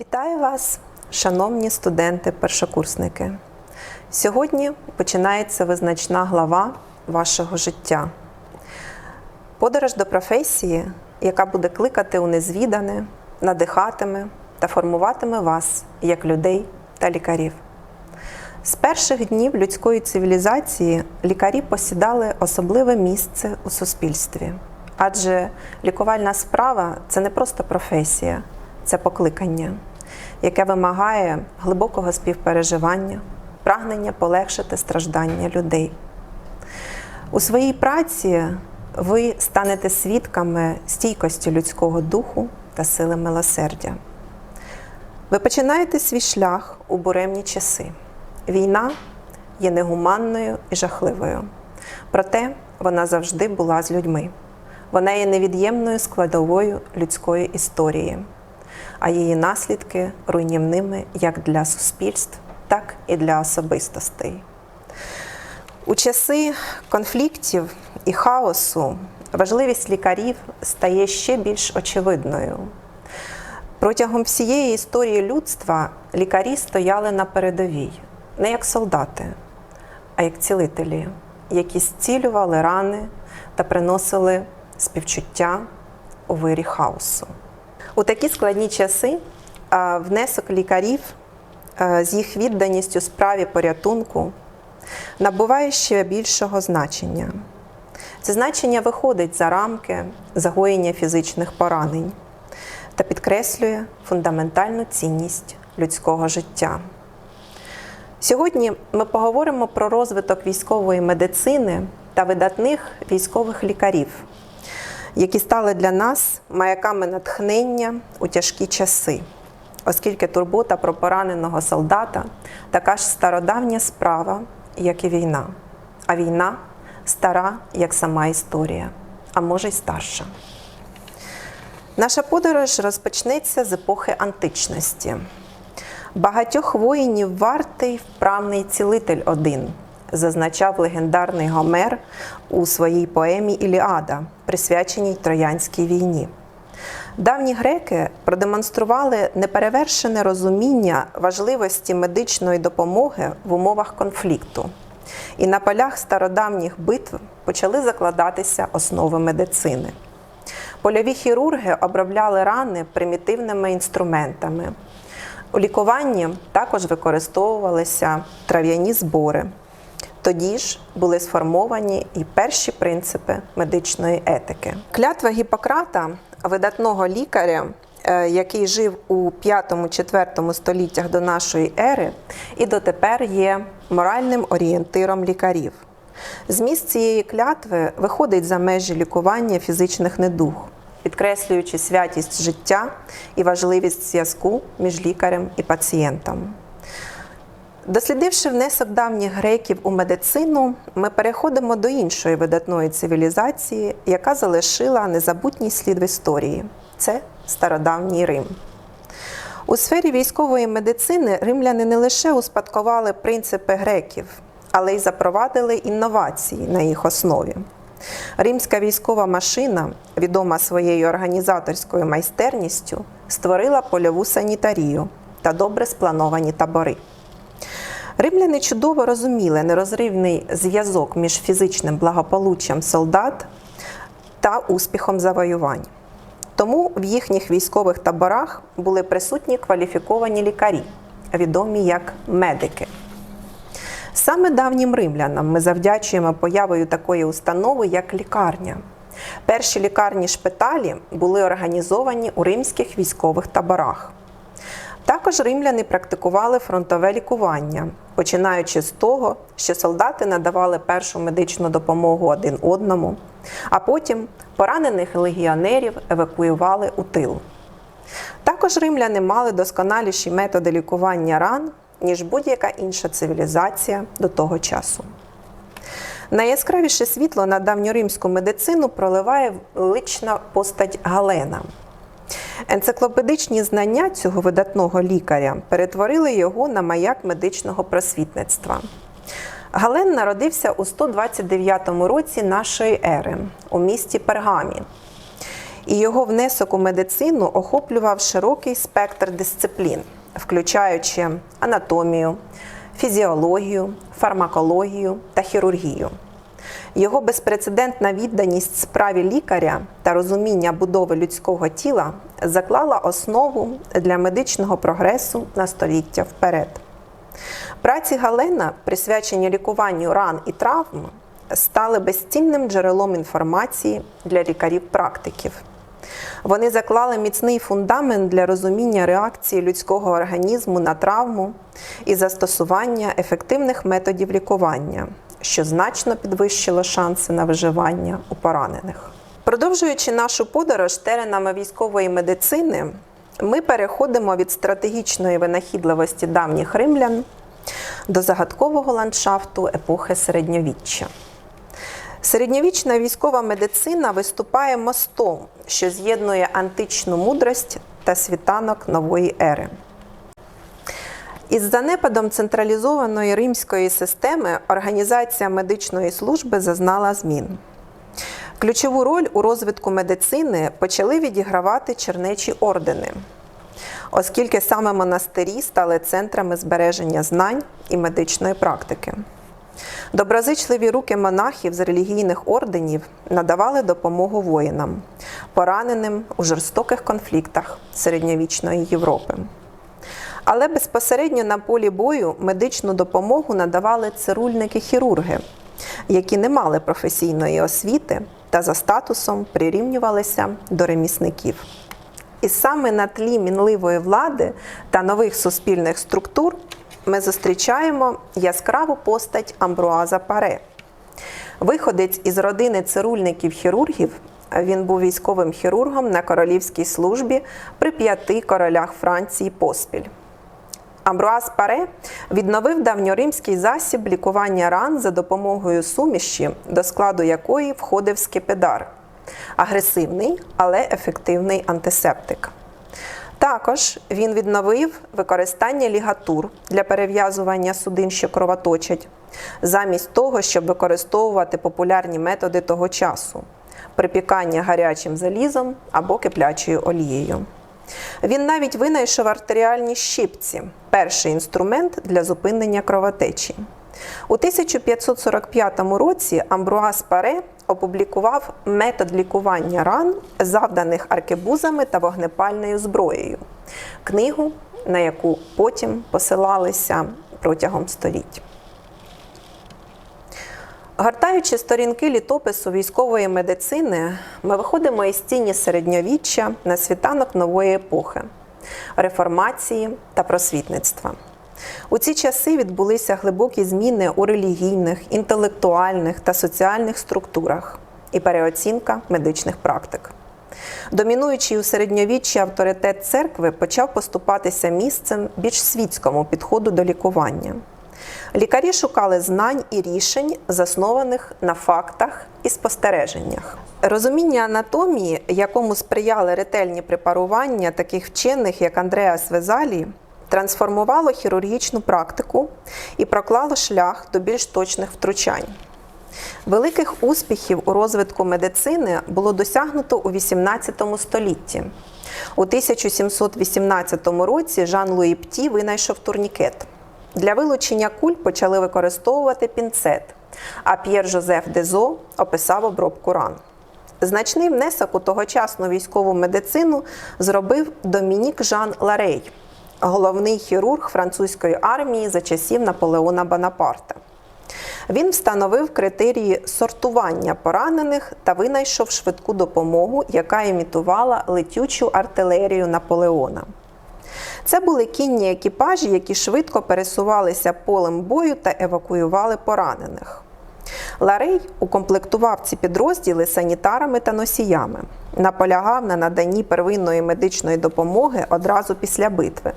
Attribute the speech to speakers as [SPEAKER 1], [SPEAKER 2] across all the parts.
[SPEAKER 1] Вітаю вас, шановні студенти-першокурсники. Сьогодні починається визначна глава вашого життя. Подорож до професії, яка буде кликати у незвідане, надихатиме та формуватиме вас як людей та лікарів. З перших днів людської цивілізації лікарі посідали особливе місце у суспільстві, адже лікувальна справа це не просто професія, це покликання, яке вимагає глибокого співпереживання, прагнення полегшити страждання людей. У своїй праці ви станете свідками стійкості людського духу та сили милосердя. Ви починаєте свій шлях у буремні часи. Війна є негуманною і жахливою, проте вона завжди була з людьми. Вона є невід'ємною складовою людської історії, а її наслідки руйнівними як для суспільств, так і для особистостей. У часи конфліктів і хаосу важливість лікарів стає ще більш очевидною. Протягом всієї історії людства лікарі стояли на передовій, не як солдати, а як цілителі, які зцілювали рани та приносили співчуття у вирі хаосу. У такі складні часи внесок лікарів з їх відданістю справі порятунку набуває ще більшого значення. Це значення виходить за рамки загоєння фізичних поранень та підкреслює фундаментальну цінність людського життя. Сьогодні ми поговоримо про розвиток військової медицини та видатних військових лікарів, які стали для нас маяками натхнення у тяжкі часи, оскільки турбота про пораненого солдата така ж стародавня справа, як і війна. А війна стара, як сама історія, а може й старша. Наша подорож розпочнеться з епохи античності. Багатьох воїнів вартий вправний цілитель один, зазначав легендарний Гомер у своїй поемі Іліада, присвяченій Троянській війні. Давні греки продемонстрували неперевершене розуміння важливості медичної допомоги в умовах конфлікту. І на полях стародавніх битв почали закладатися основи медицини. Польові хірурги обробляли рани примітивними інструментами. У лікуванні також використовувалися трав'яні збори. Тоді ж були сформовані і перші принципи медичної етики. Клятва Гіппократа, видатного лікаря, е, який жив у 5-4 століттях до нашої ери, і дотепер є моральним орієнтиром лікарів. Зміст цієї клятви виходить за межі лікування фізичних недуг, підкреслюючи святість життя і важливість зв'язку між лікарем і пацієнтом. Дослідивши внесок давніх греків у медицину, ми переходимо до іншої видатної цивілізації, яка залишила незабутній слід в історії це стародавній Рим. У сфері військової медицини римляни не лише успадкували принципи греків, але й запровадили інновації на їх основі. Римська військова машина, відома своєю організаторською майстерністю, створила польову санітарію та добре сплановані табори. Римляни чудово розуміли нерозривний зв'язок між фізичним благополуччям солдат та успіхом завоювань. Тому в їхніх військових таборах були присутні кваліфіковані лікарі, відомі як медики. Саме давнім римлянам ми завдячуємо появою такої установи, як лікарня. Перші лікарні шпиталі були організовані у римських військових таборах. Також римляни практикували фронтове лікування, починаючи з того, що солдати надавали першу медичну допомогу один одному, а потім поранених легіонерів евакуювали у тил. Також римляни мали досконаліші методи лікування ран, ніж будь-яка інша цивілізація до того часу. Найяскравіше світло на давньоримську медицину проливає велична постать Галена. Енциклопедичні знання цього видатного лікаря перетворили його на маяк медичного просвітництва. Гален народився у 129 році нашої ери у місті Пергамі. і його внесок у медицину охоплював широкий спектр дисциплін, включаючи анатомію, фізіологію, фармакологію та хірургію. Його безпрецедентна відданість справі лікаря та розуміння будови людського тіла заклала основу для медичного прогресу на століття вперед. Праці Галена, присвячені лікуванню ран і травм, стали безцінним джерелом інформації для лікарів-практиків. Вони заклали міцний фундамент для розуміння реакції людського організму на травму і застосування ефективних методів лікування, що значно підвищило шанси на виживання у поранених. Продовжуючи нашу подорож теренами військової медицини, ми переходимо від стратегічної винахідливості давніх римлян до загадкового ландшафту епохи середньовіччя. Середньовічна військова медицина виступає мостом, що з'єднує античну мудрость та світанок нової ери. Із занепадом централізованої римської системи організація медичної служби зазнала змін. Ключову роль у розвитку медицини почали відігравати чернечі ордени, оскільки саме монастирі стали центрами збереження знань і медичної практики. Доброзичливі руки монахів з релігійних орденів надавали допомогу воїнам, пораненим у жорстоких конфліктах середньовічної Європи. Але безпосередньо на полі бою медичну допомогу надавали цирульники-хірурги, які не мали професійної освіти та за статусом прирівнювалися до ремісників. І саме на тлі мінливої влади та нових суспільних структур ми зустрічаємо яскраву постать Амбруаза Паре. Виходець із родини цирульників-хірургів, він був військовим хірургом на королівській службі при п'яти королях Франції поспіль. Амбруаз Паре відновив давньоримський засіб лікування ран за допомогою суміші, до складу якої входив скипидар агресивний, але ефективний антисептик. Також він відновив використання лігатур для перев'язування судин, що кровоточать, замість того, щоб використовувати популярні методи того часу припікання гарячим залізом або киплячою олією. Він навіть винайшов артеріальні щипці перший інструмент для зупинення кровотечі. У 1545 році Амбруаз Паре опублікував метод лікування ран, завданих аркебузами та вогнепальною зброєю, книгу, на яку потім посилалися протягом століть. Гортаючи сторінки літопису військової медицини, ми виходимо із тіні середньовіччя на світанок нової епохи реформації та просвітництва. У ці часи відбулися глибокі зміни у релігійних, інтелектуальних та соціальних структурах і переоцінка медичних практик. Домінуючий у середньовіччі авторитет церкви почав поступатися місцем більш світському підходу до лікування. Лікарі шукали знань і рішень, заснованих на фактах і спостереженнях. Розуміння анатомії, якому сприяли ретельні препарування таких вчених, як Андреас Везалі, трансформувало хірургічну практику і проклало шлях до більш точних втручань. Великих успіхів у розвитку медицини було досягнуто у XVIII столітті. У 1718 році Жан Луї Пті винайшов турнікет. Для вилучення куль почали використовувати пінцет, а П'єр Жозеф Дезо описав обробку ран. Значний внесок у тогочасну військову медицину зробив Домінік Жан Ларей, головний хірург французької армії за часів Наполеона Бонапарта. Він встановив критерії сортування поранених та винайшов швидку допомогу, яка імітувала летючу артилерію Наполеона. Це були кінні екіпажі, які швидко пересувалися полем бою та евакуювали поранених. Ларей укомплектував ці підрозділи санітарами та носіями, наполягав на наданні первинної медичної допомоги одразу після битви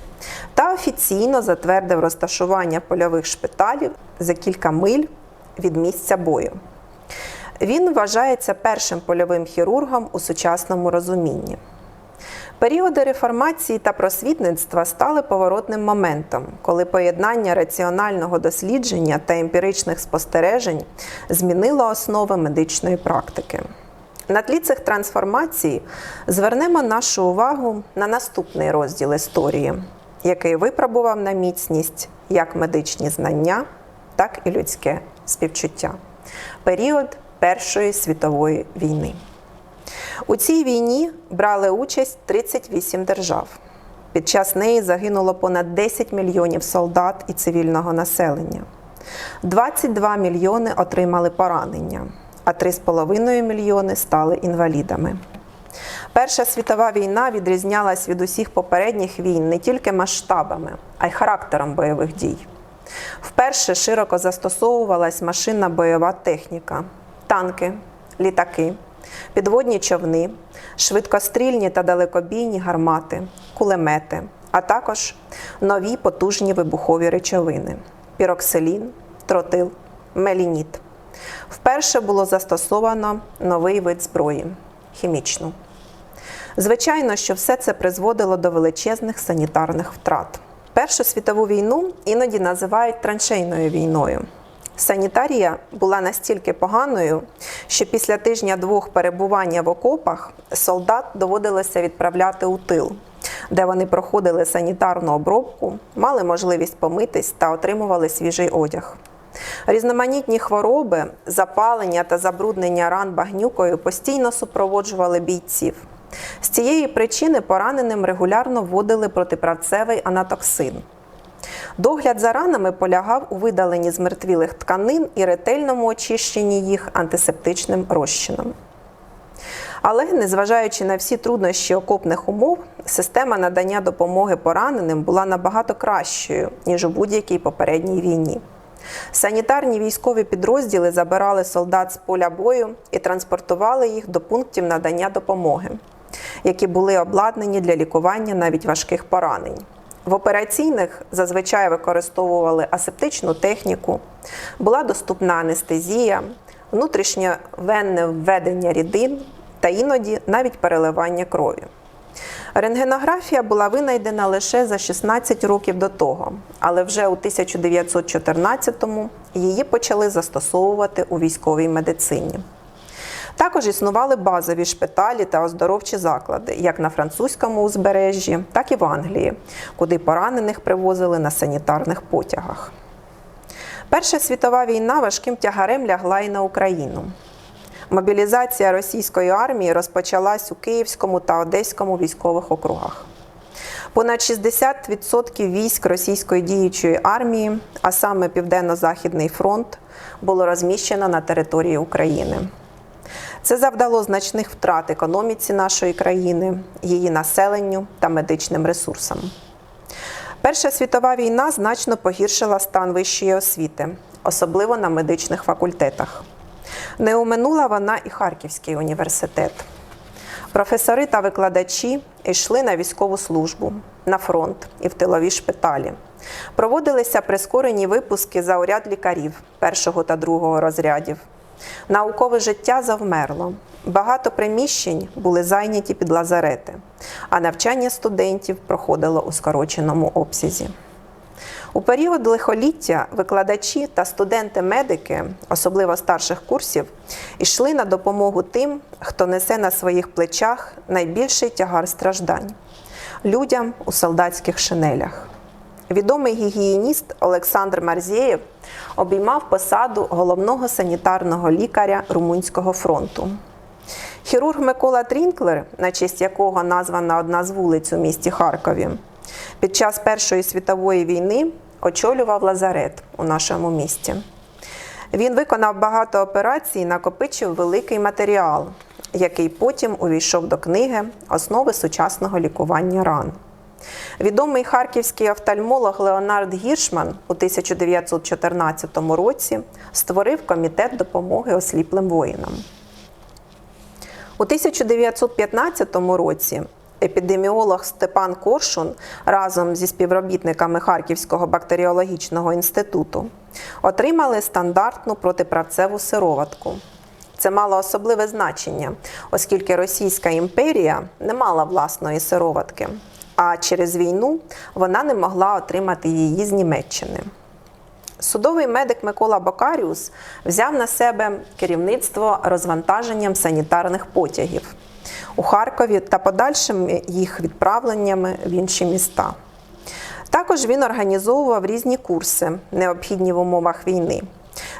[SPEAKER 1] та офіційно затвердив розташування польових шпиталів за кілька миль від місця бою. Він вважається першим польовим хірургом у сучасному розумінні. Періоди реформації та просвітництва стали поворотним моментом, коли поєднання раціонального дослідження та емпіричних спостережень змінило основи медичної практики. На тлі цих трансформацій звернемо нашу увагу на наступний розділ історії, який випробував на міцність як медичні знання, так і людське співчуття. Період Першої світової війни. У цій війні брали участь 38 держав. Під час неї загинуло понад 10 мільйонів солдат і цивільного населення. 22 мільйони отримали поранення, а 3,5 мільйони стали інвалідами. Перша світова війна відрізнялась від усіх попередніх війн не тільки масштабами, а й характером бойових дій. Вперше широко застосовувалась машинна бойова техніка, танки, літаки, підводні човни, швидкострільні та далекобійні гармати, кулемети, а також нові потужні вибухові речовини піроксилін, тротил, мелініт. Вперше було застосовано новий вид зброї хімічну. Звичайно, що все це призводило до величезних санітарних втрат. Першу світову війну іноді називають траншейною війною. Санітарія була настільки поганою, що після тижня-двох перебування в окопах солдат доводилося відправляти у тил, де вони проходили санітарну обробку, мали можливість помитись та отримували свіжий одяг. Різноманітні хвороби, запалення та забруднення ран багнюкою постійно супроводжували бійців. З цієї причини пораненим регулярно вводили протипрацевий анатоксин. Догляд за ранами полягав у видаленні змертвілих тканин і ретельному очищенні їх антисептичним розчином. Але, незважаючи на всі труднощі окопних умов, система надання допомоги пораненим була набагато кращою, ніж у будь-якій попередній війні. Санітарні військові підрозділи забирали солдат з поля бою і транспортували їх до пунктів надання допомоги, які були обладнані для лікування навіть важких поранень. В операційних зазвичай використовували асептичну техніку, була доступна анестезія, внутрішньовенне введення рідин та іноді навіть переливання крові. Рентгенографія була винайдена лише за 16 років до того, але вже у 1914-му її почали застосовувати у військовій медицині. Також існували базові шпиталі та оздоровчі заклади, як на французькому узбережжі, так і в Англії, куди поранених привозили на санітарних потягах. Перша світова війна важким тягарем лягла і на Україну. Мобілізація російської армії розпочалась у Київському та Одеському військових округах. Понад 60% військ російської діючої армії, а саме Південно-Західний фронт, було розміщено на території України. Це завдало значних втрат економіці нашої країни, її населенню та медичним ресурсам. Перша світова війна значно погіршила стан вищої освіти, особливо на медичних факультетах. Не оминула вона і Харківський університет. Професори та викладачі йшли на військову службу, на фронт і в тилові шпиталі. Проводилися прискорені випуски за уряд лікарів першого та другого розрядів. Наукове життя завмерло. Багато приміщень були зайняті під лазарети, а навчання студентів проходило у скороченому обсязі. У період лихоліття викладачі та студенти-медики, особливо старших курсів, йшли на допомогу тим, хто несе на своїх плечах найбільший тягар страждань людям у солдатських шинелях. Відомий гігієніст Олександр Марзєєв обіймав посаду головного санітарного лікаря Румунського фронту. Хірург Микола Трінклер, на честь якого названа одна з вулиць у місті Харкові, під час Першої світової війни очолював лазарет у нашому місті. Він виконав багато операцій і накопичив великий матеріал, який потім увійшов до книги Основи сучасного лікування ран. Відомий харківський офтальмолог Леонард Гіршман у 1914 році створив комітет допомоги осліплим воїнам. У 1915 році епідеміолог Степан Коршун разом зі співробітниками Харківського бактеріологічного інституту отримали стандартну протиправцеву сироватку. Це мало особливе значення, оскільки Російська імперія не мала власної сироватки, а через війну вона не могла отримати її з Німеччини. Судовий медик Микола Бокаріус взяв на себе керівництво розвантаженням санітарних потягів у Харкові та подальшим їх відправленнями в інші міста. Також він організовував різні курси, необхідні в умовах війни.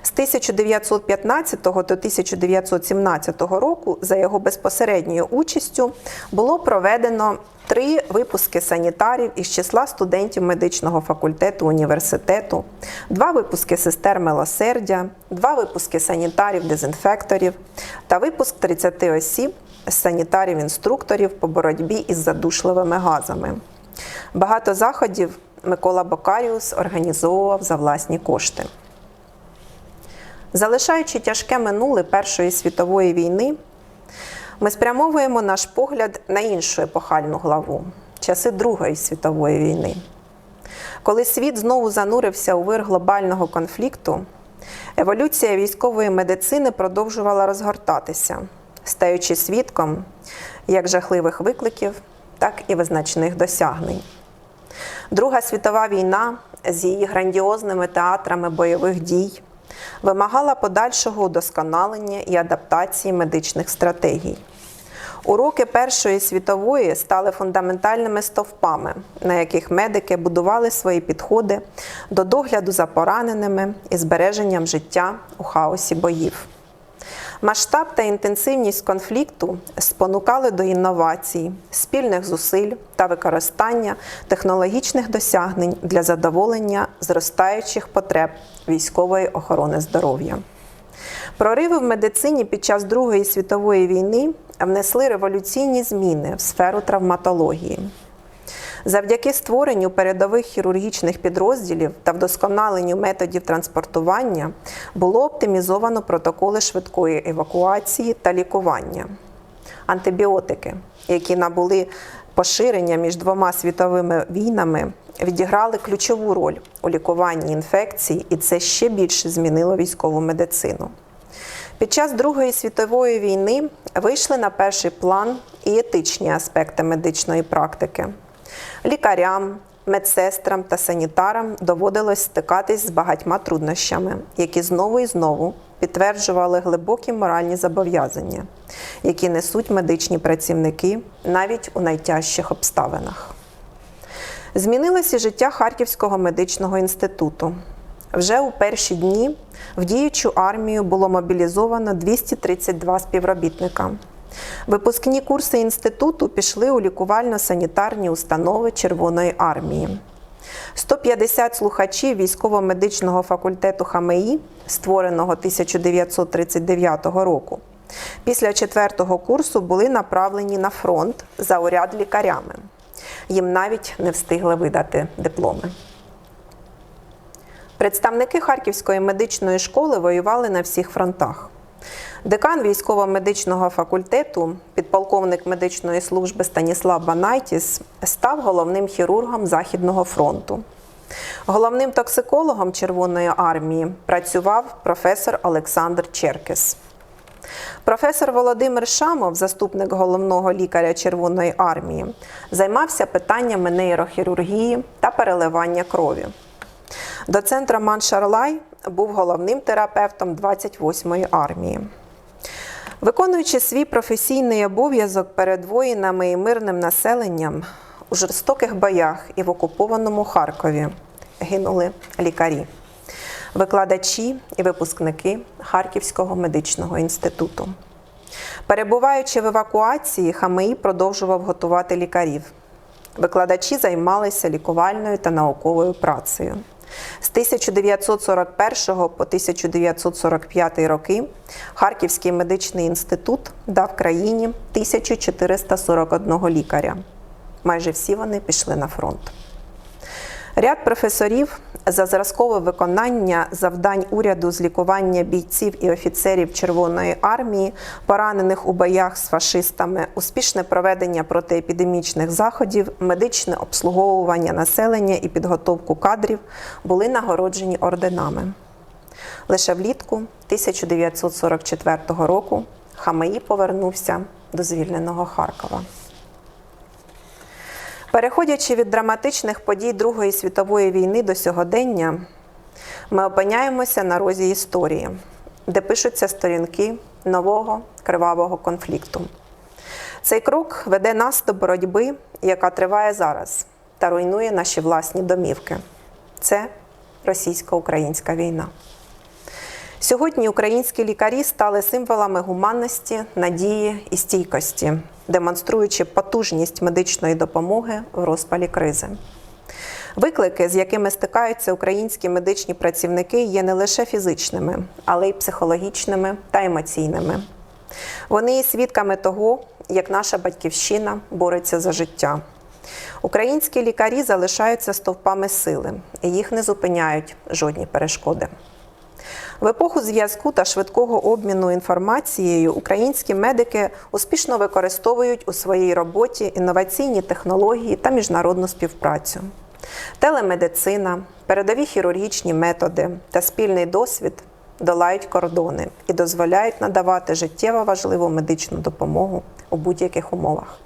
[SPEAKER 1] З 1915 до 1917 року за його безпосередньою участю було проведено три випуски санітарів із числа студентів медичного факультету університету, два випуски сестер милосердя, два випуски санітарів-дезінфекторів та випуск 30 осіб з санітарів-інструкторів по боротьбі із задушливими газами. Багато заходів Микола Бокаріус організовував за власні кошти. Залишаючи тяжке минуле Першої світової війни, ми спрямовуємо наш погляд на іншу епохальну главу часи Другої світової війни. Коли світ знову занурився у вир глобального конфлікту, еволюція військової медицини продовжувала розгортатися, стаючи свідком як жахливих викликів, так і визначних досягнень. Друга світова війна з її грандіозними театрами бойових дій вимагала подальшого удосконалення і адаптації медичних стратегій. Уроки Першої світової стали фундаментальними стовпами, на яких медики будували свої підходи до догляду за пораненими і збереженням життя у хаосі боїв. Масштаб та інтенсивність конфлікту спонукали до інновацій, спільних зусиль та використання технологічних досягнень для задоволення зростаючих потреб військової охорони здоров'я. Прориви в медицині під час Другої світової війни внесли революційні зміни в сферу травматології. Завдяки створенню передових хірургічних підрозділів та вдосконаленню методів транспортування було оптимізовано протоколи швидкої евакуації та лікування. Антибіотики, які набули поширення між двома світовими війнами, відіграли ключову роль у лікуванні інфекцій, і це ще більше змінило військову медицину. Під час Другої світової війни вийшли на перший план і етичні аспекти медичної практики. Лікарям, медсестрам та санітарам доводилось стикатись з багатьма труднощами, які знову і знову підтверджували глибокі моральні зобов'язання, які несуть медичні працівники навіть у найтяжчих обставинах. Змінилось і життя Харківського медичного інституту. Вже у перші дні в діючу армію було мобілізовано 232 співробітника. Випускні курси інституту пішли у лікувально-санітарні установи Червоної армії. 150 слухачів військово-медичного факультету ХМІ, створеного 1939 року, після четвертого курсу були направлені на фронт за уряд лікарями. Їм навіть не встигли видати дипломи. Представники Харківської медичної школи воювали на всіх фронтах. Декан військово-медичного факультету, підполковник медичної служби Станіслав Банайтіс, став головним хірургом Західного фронту. Головним токсикологом Червоної армії працював професор Олександр Черкес. Професор Володимир Шамов, заступник головного лікаря Червоної армії, займався питаннями нейрохірургії та переливання крові. Доцент Роман Шарлай був головним терапевтом 28-ї армії. Виконуючи свій професійний обов'язок перед воїнами і мирним населенням у жорстоких боях і в окупованому Харкові гинули лікарі, викладачі і випускники Харківського медичного інституту. Перебуваючи в евакуації, ХМІ продовжував готувати лікарів. Викладачі займалися лікувальною та науковою працею. З 1941 по 1945 роки Харківський медичний інститут дав країні 1441 лікаря. Майже всі вони пішли на фронт. Ряд професорів за зразкове виконання завдань уряду з лікування бійців і офіцерів Червоної армії, поранених у боях з фашистами, успішне проведення протиепідемічних заходів, медичне обслуговування населення і підготовку кадрів були нагороджені орденами. Лише влітку 1944 року Хамаї повернувся до звільненого Харкова. Переходячи від драматичних подій Другої світової війни до сьогодення, ми опиняємося на розі історії, де пишуться сторінки нового кривавого конфлікту. Цей крок веде нас до боротьби, яка триває зараз та руйнує наші власні домівки. Це російсько-українська війна. Сьогодні українські лікарі стали символами гуманності, надії і стійкості, демонструючи потужність медичної допомоги в розпалі кризи. Виклики, з якими стикаються українські медичні працівники, є не лише фізичними, але й психологічними та емоційними. Вони є свідками того, як наша батьківщина бореться за життя. Українські лікарі залишаються стовпами сили, і їх не зупиняють жодні перешкоди. В епоху зв'язку та швидкого обміну інформацією українські медики успішно використовують у своїй роботі інноваційні технології та міжнародну співпрацю. Телемедицина, передові хірургічні методи та спільний досвід долають кордони і дозволяють надавати життєво важливу медичну допомогу у будь-яких умовах.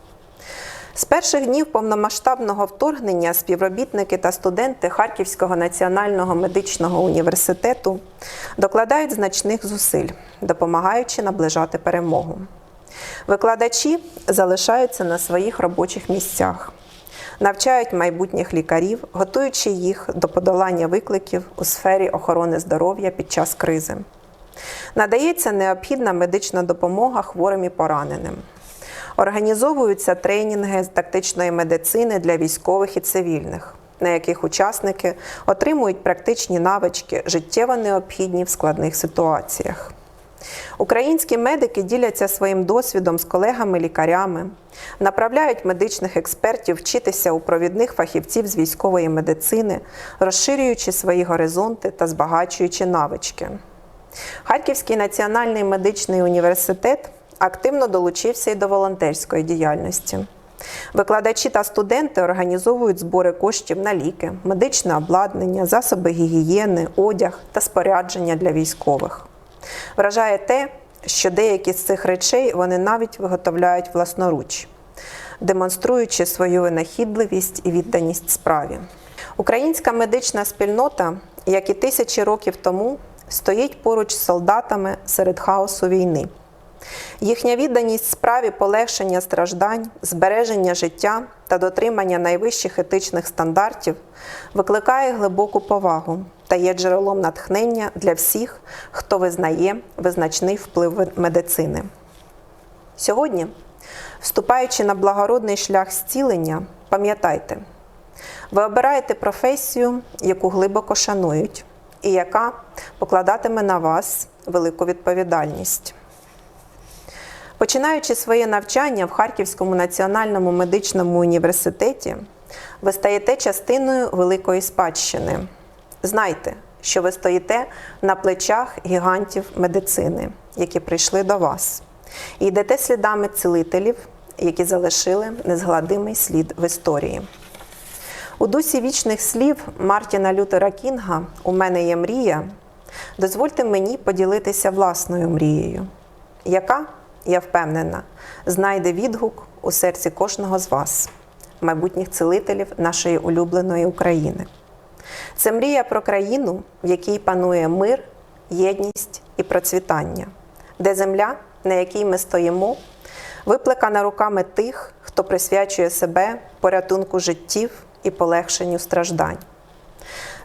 [SPEAKER 1] З перших днів повномасштабного вторгнення співробітники та студенти Харківського національного медичного університету докладають значних зусиль, допомагаючи наближати перемогу. Викладачі залишаються на своїх робочих місцях, навчають майбутніх лікарів, готуючи їх до подолання викликів у сфері охорони здоров'я під час кризи. Надається необхідна медична допомога хворим і пораненим. Організовуються тренінги з тактичної медицини для військових і цивільних, на яких учасники отримують практичні навички, життєво необхідні в складних ситуаціях. Українські медики діляться своїм досвідом з колегами-лікарями, направляють медичних експертів вчитися у провідних фахівців з військової медицини, розширюючи свої горизонти та збагачуючи навички. Харківський національний медичний університет активно долучився і до волонтерської діяльності. Викладачі та студенти організовують збори коштів на ліки, медичне обладнання, засоби гігієни, одяг та спорядження для військових. Вражає те, що деякі з цих речей вони навіть виготовляють власноруч, демонструючи свою винахідливість і відданість справі. Українська медична спільнота, як і тисячі років тому, стоїть поруч з солдатами серед хаосу війни. Їхня відданість справі полегшення страждань, збереження життя та дотримання найвищих етичних стандартів викликає глибоку повагу та є джерелом натхнення для всіх, хто визнає визначний вплив медицини. Сьогодні, вступаючи на благородний шлях зцілення, пам'ятайте, ви обираєте професію, яку глибоко шанують, і яка покладатиме на вас велику відповідальність. Починаючи своє навчання в Харківському національному медичному університеті, ви стаєте частиною великої спадщини. Знайте, що ви стоїте на плечах гігантів медицини, які прийшли до вас, і йдете слідами цілителів, які залишили незгладимий слід в історії. У дусі вічних слів Мартіна Лютера Кінга У мене є мрія. Дозвольте мені поділитися власною мрією, яка я впевнена, знайде відгук у серці кожного з вас, майбутніх цілителів нашої улюбленої України. Це мрія про країну, в якій панує мир, єдність і процвітання, де земля, на якій ми стоїмо, виплекана руками тих, хто присвячує себе порятунку життів і полегшенню страждань.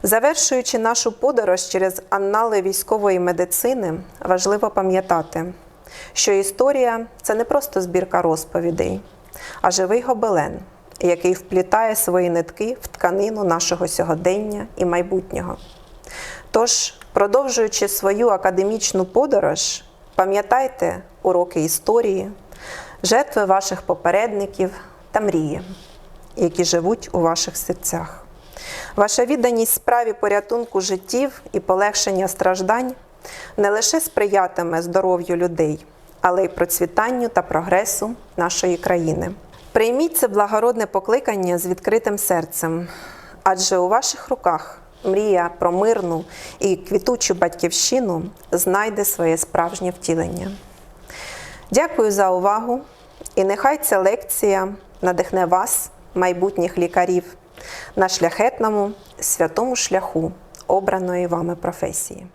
[SPEAKER 1] Завершуючи нашу подорож через аннали військової медицини, важливо пам'ятати що історія це не просто збірка розповідей, а живий гобелен, який вплітає свої нитки в тканину нашого сьогодення і майбутнього. Тож, продовжуючи свою академічну подорож, пам'ятайте уроки історії, жертви ваших попередників та мрії, які живуть у ваших серцях. Ваша відданість справі порятунку життів і полегшення страждань не лише сприятиме здоров'ю людей, але й процвітанню та прогресу нашої країни. Прийміть це благородне покликання з відкритим серцем, адже у ваших руках мрія про мирну і квітучу батьківщину знайде своє справжнє втілення. Дякую за увагу і нехай ця лекція надихне вас, майбутніх лікарів, на шляхетному святому шляху обраної вами професії.